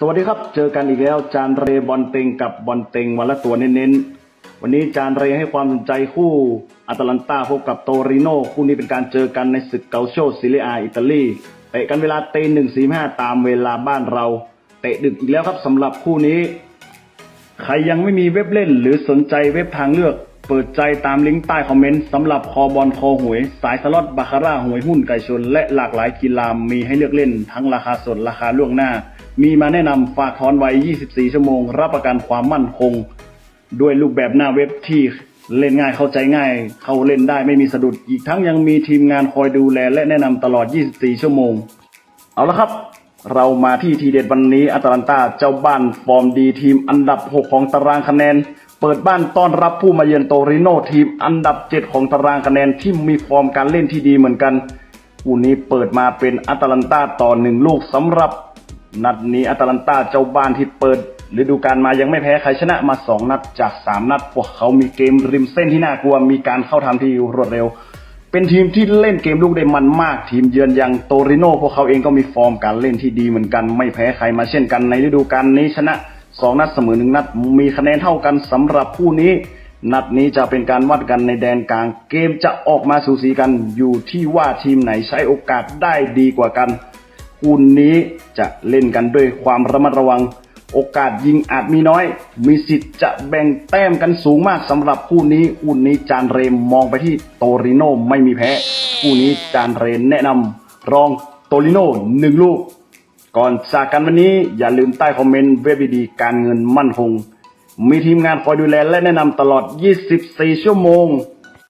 สวัสดีครับ เจอกันอีกแล้ว จานเรบอลเต็งกับบอลเต็งวันละตัวเน้นๆ วันนี้จานเรให้ความสนใจคู่อาตาลันตาพบกับโตริโนคู่นี้เป็นการเจอกันในศึกเกาโชซิเลียอิตาลีเตะกันเวลาเตะหนึ่งสี่ห้าตามเวลาบ้านเรา เตะดึกอีกแล้วครับสำหรับคู่นี้ ใครยังไม่มีเว็บเล่น หรือสนใจเว็บทางเลือก เปิดใจตามลิงก์ใต้คอมเมนต์สำหรับคอบอลคอหวย สายสล็อตบาคาร่าหวยหุ้นไก่ชน และหลากหลายกีฬามีให้เลือกเล่น ทั้งราคาสดราคาล่วงหน้า มีมาแนะนำฝากถอนไว้ 24 ชั่วโมง รับประกันความมั่นคง ด้วยรูปแบบหน้าเว็บที่เล่นง่ายเข้าใจง่าย เข้าเล่นได้ไม่มีสะดุด อีกทั้งยังมีทีมงานคอยดูแล และแนะนำตลอด 24 ชั่วโมง เอาละครับ เรามาที่ทีเด็ดวันนี้อาตาลันตาเจ้าบ้านฟอร์มดีทีมอันดับ 6 ของตารางคะแนน เปิดบ้านต้อนรับผู้มาเยือนโตริโนทีมอันดับ 7 ของตารางคะแนนที่มีฟอร์มการเล่นที่ดีเหมือนกันคู่นี้เปิดมาเป็นอาตาลันตาต่อหนึ่งลูกสำหรับ นัดนี้อตาลันตาเจ้าบ้านที่เปิดฤดูกาลมายังไม่แพ้ใครชนะมา 2 นัดจาก 3 นัด พวกเขามีเกมริมเส้นที่น่ากลัว มีการเข้าทำที่รวดเร็ว เป็นทีมที่เล่นเกมลูกได้มันมาก ทีมเยือนอย่างโตริโนพวกเขาเองก็มีฟอร์มการเล่นที่ดีเหมือนกัน ไม่แพ้ใครมาเช่นกันในฤดูกาลนี้ชนะ 2 นัดเสมอหนึ่งนัด มีคะแนนเท่ากันสำหรับคู่นี้ นัดนี้จะเป็นการวัดกันในแดนกลาง เกมจะออกมาสูสีกันอยู่ที่ว่าทีมไหนใช้โอกาสได้ดีกว่ากันคู่นี้ จะเล่นกันด้วยความระมัดระวัง โอกาสยิงอาจมีน้อย มีสิทธิ์จะแบ่งแต้มกันสูงมากสำหรับคู่นี้คู่นี้จานเรมมองไปที่โตริโนไม่มีแพ้คู่นี้จานเรนแนะนำรองโตริโนหนึ่งลูก ก่อนจากกันวันนี้อย่าลืมใต้คอมเมนต์เว็บดีการเงินมั่นคง มีทีมงานคอยดูแลและแนะนำตลอด 24 ชั่วโมง